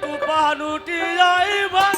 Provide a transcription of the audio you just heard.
তুফান উঠিয়াই যাইবা